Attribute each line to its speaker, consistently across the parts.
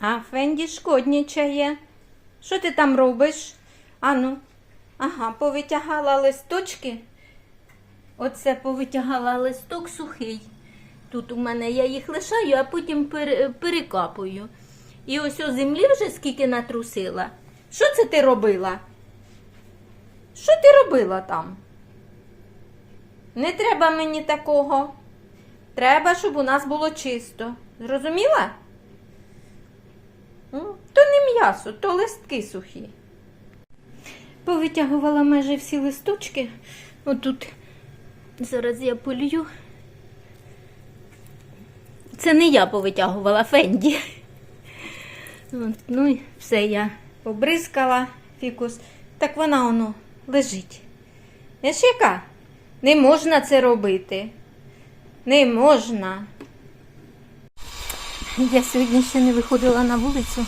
Speaker 1: А Фенді шкоднічає. Що ти там робиш? Ану. Ага, повитягала листочки. Оце повитягала листок сухий. Тут у мене я їх лишаю, а потім пере- перекапую. І ось у землі вже скільки натрусила. Що це ти робила? Що ти робила там? Не треба мені такого. Треба, щоб у нас було чисто. Зрозуміла? То не м'ясо, то листки сухі. Повитягувала майже всі листочки. Отут зараз я полью. Це не я повитягувала Фенді. От, ну і все я побризкала фікус. Так вона воно лежить. Знаєш яка? Не можна це робити. Не можна. Я сьогодні ще не виходила на вулицю.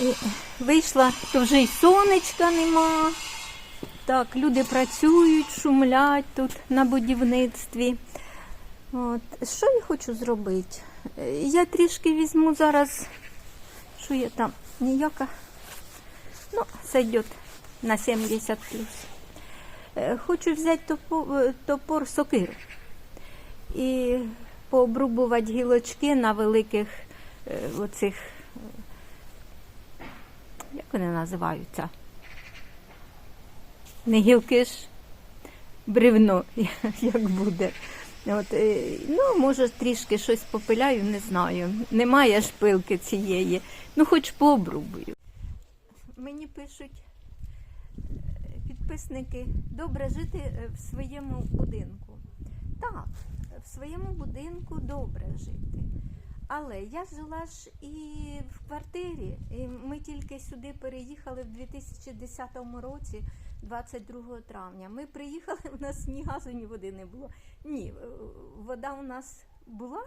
Speaker 1: І вийшла, то вже й сонечка нема. Так, люди працюють, шумлять тут на будівництві. От. Що я хочу зробити? Я трішки візьму зараз, що я там, ніяка. Ну, сойдет на 70 плюс. Е, Хочу взяти топор, топор сокиру і пообрубувати гілочки на великих е, оцих, як вони називаються? Не гілки ж, бревно, як буде. От, е, ну, може, трішки щось попиляю, не знаю. Немає ж пилки цієї. Ну, хоч пообрубую. Мені пишуть е, підписники, добре жити в своєму будинку. Так, в своєму будинку добре жити. Але я жила ж і в квартирі. І ми тільки сюди переїхали в 2010 році, 22 травня. Ми приїхали, у нас ні газу, ні води не було. Ні, е, вода у нас була,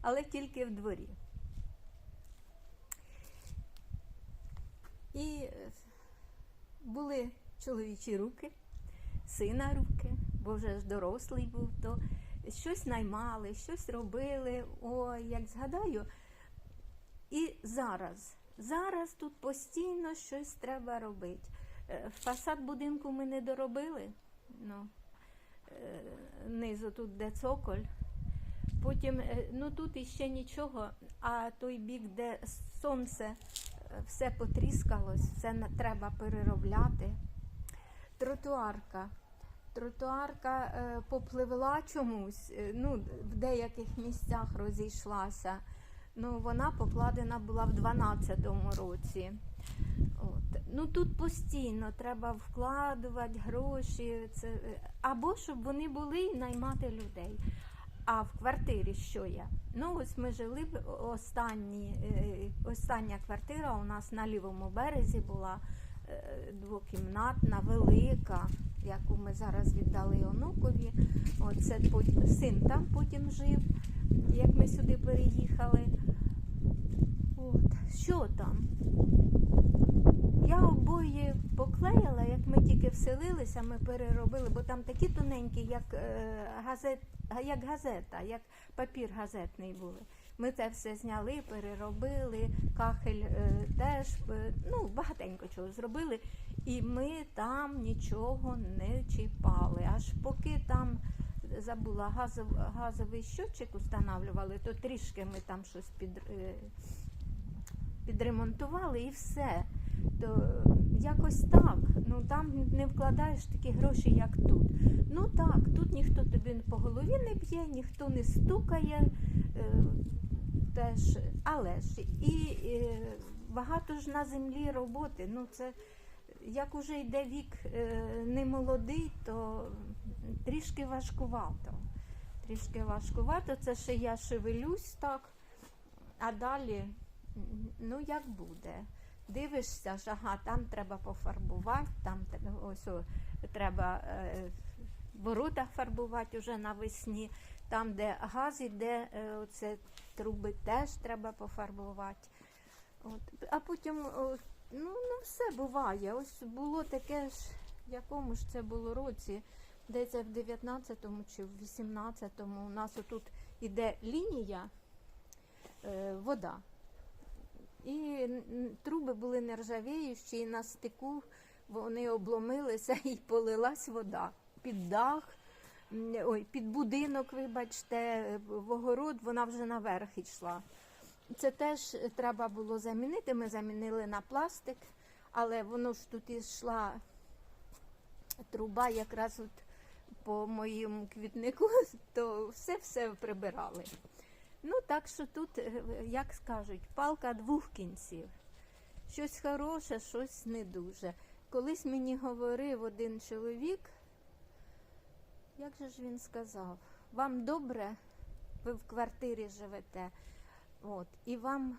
Speaker 1: але тільки в дворі. І е, були чоловічі руки, сина руки, бо вже ж дорослий був, то щось наймали, щось робили. Ой, як згадаю. І зараз, зараз тут постійно щось треба робити. Е, Фасад будинку ми не доробили. Ну, е, низу тут де цоколь. Потім, е, ну тут іще нічого, а той бік, де сонце, все потріскалось, все треба переробляти. Тротуарка. Тротуарка е, попливла чомусь, е, ну, в деяких місцях розійшлася. Ну, вона покладена була в 12-му році. От. Ну тут постійно треба вкладувати гроші, це, е, або щоб вони були і наймати людей. А в квартирі що є? Ну, ось ми жили останні, остання квартира у нас на лівому березі була двокімнатна, велика, яку ми зараз віддали онукові. Оце син там потім жив, як ми сюди переїхали. От, що там? Я обоє поклеїла, як ми тільки вселилися, ми переробили, бо там такі тоненькі, як, е, газет, як газета, як папір газетний були. Ми це все зняли, переробили, кахель е, теж, е, ну, багатенько чого зробили. І ми там нічого не чіпали. Аж поки там забула газов, газовий щотчик устанавлювали, то трішки ми там щось під, е, підремонтували і все. То якось так. Ну там не вкладаєш такі гроші, як тут. Ну так, тут ніхто тобі по голові не б'є, ніхто не стукає. Е, теж, але ж і багато ж на землі роботи. Ну це як уже йде вік е, не молодий, то трішки важкувато. Трішки важкувато. Це ще я шевелюсь так, а далі, ну як буде. Дивишся ж, ага, там треба пофарбувати, там ось о, треба е, ворота фарбувати вже навесні. Там, де газ іде, е, оце труби теж треба пофарбувати. От. А потім, ну, ну все буває. Ось було таке ж, в якому ж це було році, десь в 19-му чи в 18-му у нас отут іде лінія, е, вода. І труби були нержавіючі, і на стику вони обломилися і полилась вода під дах. Ой, під будинок, вибачте, в огород вона вже наверх йшла. Це теж треба було замінити. Ми замінили на пластик, але воно ж тут ішла труба якраз от по моєму квітнику, то все-все прибирали. Ну, так що тут, е, як скажуть, палка двох кінців. Щось хороше, щось не дуже. Колись мені говорив один чоловік, як же ж він сказав, вам добре, ви в квартирі живете, от, і вам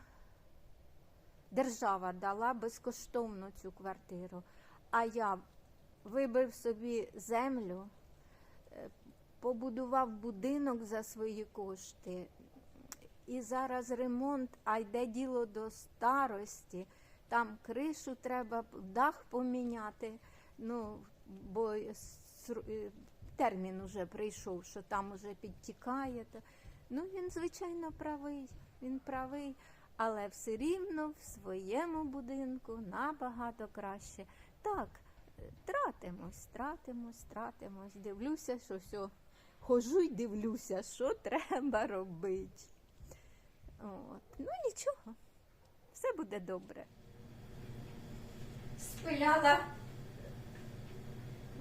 Speaker 1: держава дала безкоштовно цю квартиру, а я вибив собі землю, е, побудував будинок за свої кошти, і зараз ремонт, а йде діло до старості. Там кришу треба, дах поміняти. Ну, бо е, термін уже прийшов, що там уже підтікає. Ну, він, звичайно, правий. Він правий, але все рівно в своєму будинку набагато краще. Так, тратимось, тратимось, тратимось. Дивлюся, що все. Хожу й дивлюся, що треба робити. От. Ну нічого, все буде добре. Спиляла,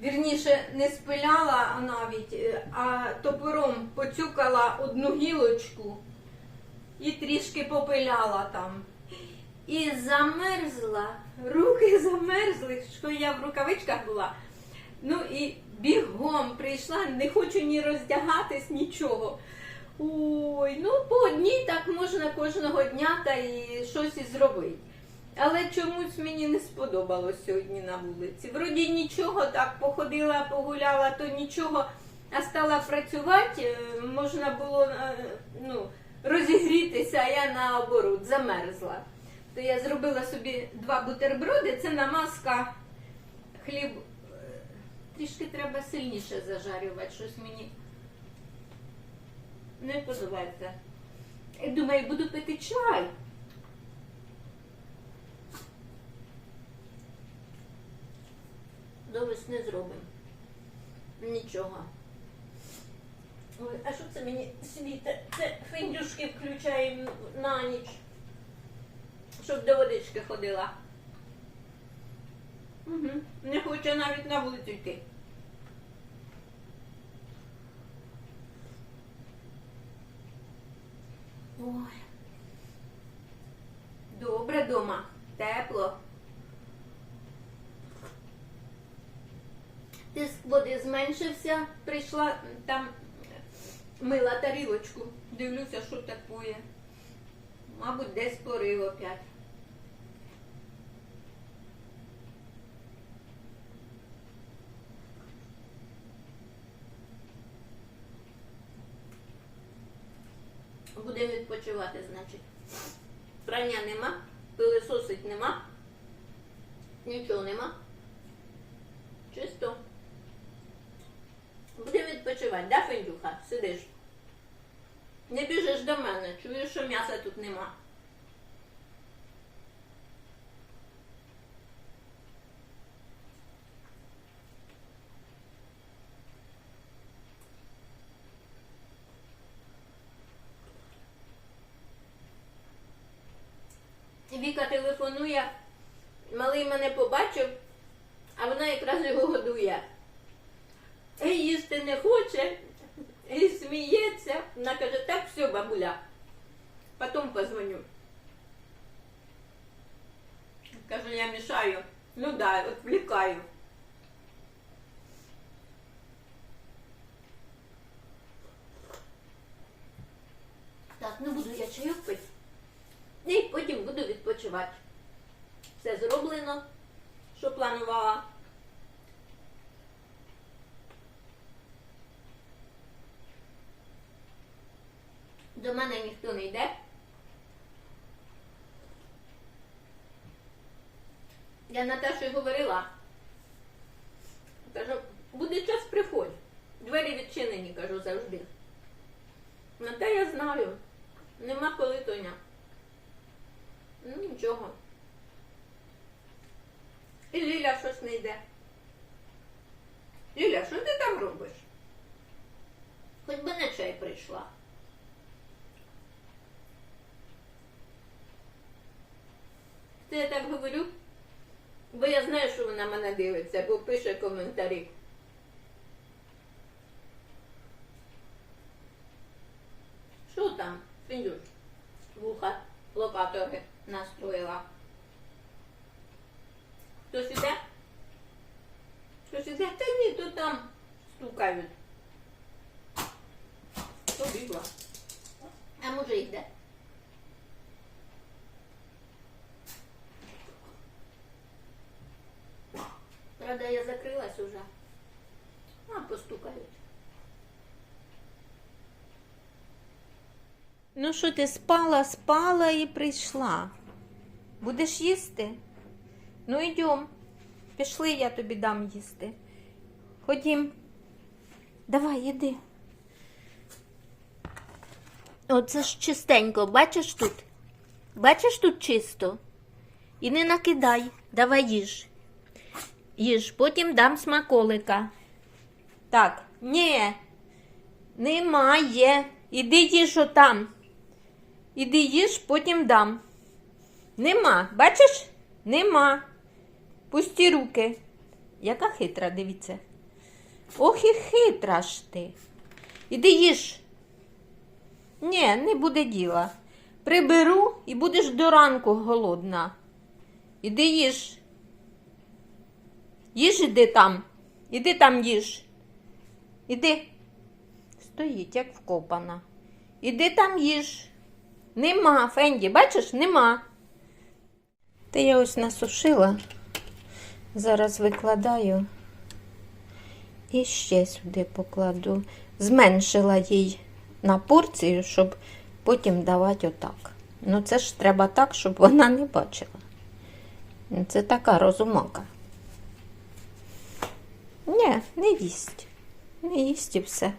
Speaker 1: вірніше, не спиляла навіть, е, а топором поцюкала одну гілочку і трішки попиляла там. І замерзла, руки замерзли, що я в рукавичках була. Ну і бігом прийшла, не хочу ні роздягатись, нічого. Ой, ну по одній так можна кожного дня та і щось і зробити. Але чомусь мені не сподобалось сьогодні на вулиці. Вроді нічого, так походила, погуляла, то нічого, а стала працювати, е, можна було е, ну, розігрітися, а я наоборот замерзла. То я зробила собі два бутерброди, це намазка хліб. е, Трішки треба сильніше зажарювати, щось мені не подобається. Думаю, буду пити чай. До весни зробимо. Нічого. Ой, а що це мені світе? Це фіндюшки включаємо на ніч, щоб до водички ходила. Угу. Не хоче навіть на вулицю йти. Ой. Тиск води зменшився, прийшла там мила тарілочку. Дивлюся, що таке. Мабуть, десь порив опять. Будемо відпочивати, значить. Прання нема, пилисосить нема, нічого нема. Чисто. Відпочивати, да, Фендюха? Сидиш. Не біжиш до мене, чуєш, що м'яса тут нема. Віка телефонує, малий мене побачив, а вона якраз його годує. Їсти не хоче, і сміється. Вона каже, так все, бабуля. Потім позвоню. Каже, я мішаю. Ну да, відвлікаю. Так, не буду я чайок пити. І потім буду відпочивати. Все зроблено, що планувала. До мене ніхто не йде. Я Наташі говорила. Кажу, буде час приходь. Двері відчинені, кажу завжди. На те я знаю. Нема коли Тоня. Ну нічого. І Ліля щось не йде. Ліля, що ти там робиш? Хоч би на чай прийшла. Це я так говорю, бо я знаю, що вона мене дивиться, бо пише коментарі. Що там, Фіндюш? Вуха локатори настроїла. Хтось іде? Хтось іде? Та ні, то там стукають. Побігла. А може йде? Я уже. А, постукають. Ну що ти спала, спала і прийшла. Будеш їсти? Ну йдем. Пішли, я тобі дам їсти. Ходім. Давай, іди. Оце ж чистенько, бачиш тут? Бачиш тут чисто? І не накидай, давай їж. Їж, потім дам смаколика. Так, ні, немає. Іди їж отам. Іди їж, потім дам. Нема, бачиш? Нема. Пусті руки. Яка хитра, дивіться. Ох і хитра ж ти. Іди їж. Ні, не буде діла. Приберу і будеш до ранку голодна. Іди їж. Їж іди там. Іди там їж. Іди. Стоїть, як вкопана. Іди там їж. Нема, Фенді, бачиш, нема. Та я ось насушила. Зараз викладаю. І ще сюди покладу. Зменшила їй на порцію, щоб потім давати отак. Ну це ж треба так, щоб вона не бачила. Це така розумака. Ні, не їсть. Не їсть і все.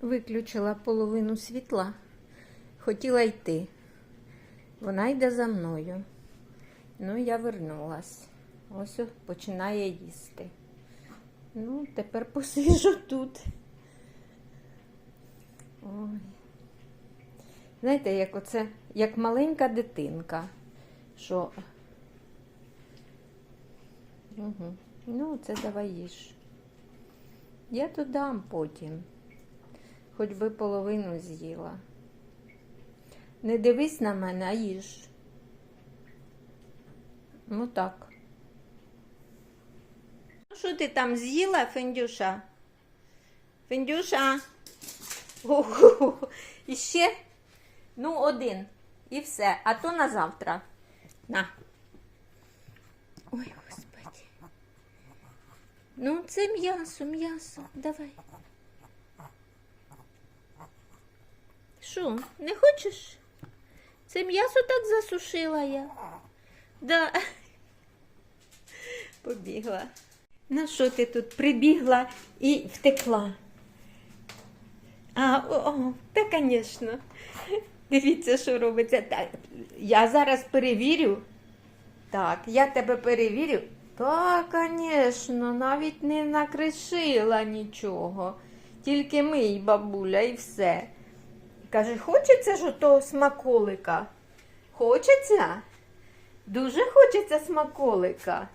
Speaker 1: Виключила половину світла. Хотіла йти. Вона йде за мною. Ну, я вернулась. Ось починає їсти. Ну, тепер посижу тут. Ой. Знаєте, як оце, як маленька дитинка, що. Угу. Ну, це давай їж. Я то дам потім. Хоч би половину з'їла. Не дивись на мене, а їж. Ну так. Ну, Що ти там з'їла, Фендюша? Фендюша? Ого, І? Ну, один. І все. А то на завтра. На. Ой, господи. Ну, це м'ясо, м'ясо. Давай. Що, не хочеш? Це м'ясо так засушила я. Да. Побігла. На що ти тут прибігла і втекла? А, о, о, та, звісно. Дивіться, що робиться. Так, я зараз перевірю. Так, я тебе перевірю. Так, звісно, навіть не накришила нічого. Тільки мий, бабуля, і все. Каже, хочеться ж того смаколика? Хочеться? Дуже хочеться смаколика.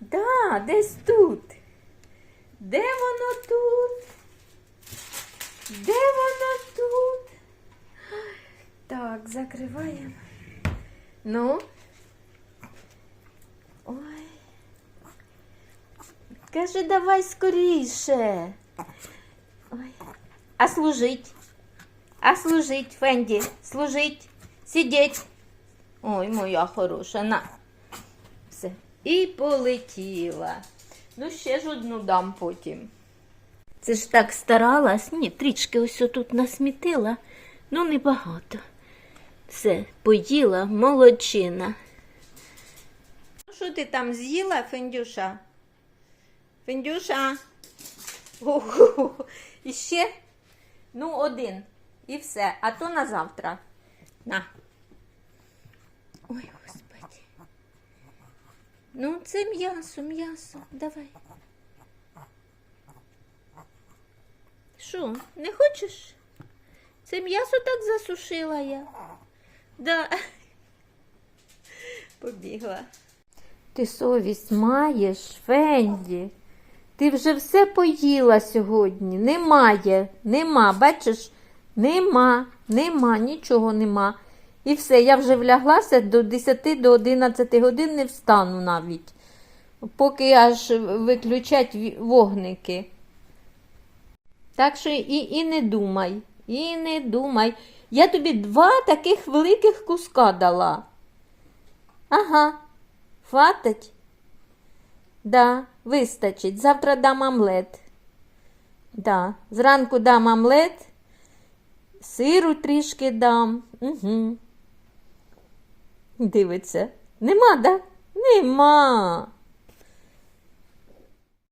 Speaker 1: Да, десь тут. Де воно тут? Де воно тут? Так, закриваємо. Ну. Ой. Каже, давай скоріше. Ой. А служить? А служить, Фенді, служить, сидіть. Ой, моя хороша, на. Все. І полетіла. Ну, ще ж одну дам потім. Це ж так старалась. Ні, трішки ось тут насмітила, ну небагато. Все, поїла, молодчина. Ну, Що ти там з'їла, Фендюша? Фендюша? Ого, і ще? Ну, один. І все. А то на завтра. На. Ой, господи. Ну, це м'ясо, м'ясо. Давай. Що, не хочеш? Це м'ясо так засушила я. Да. Побігла. Ти совість маєш, Фенді. Ти вже все поїла сьогодні. Немає, нема, бачиш, нема, нема, нічого нема. І все, я вже вляглася до 10 до 11 годин не встану навіть, поки аж виключать вогники. Так що і, і не думай, і не думай. Я тобі два таких великих куска дала. Ага, хватить? Да, вистачить. Завтра дам омлет. Да, зранку дам омлет, сиру трішки дам. Угу. Дивиться. Нема, да? Нема.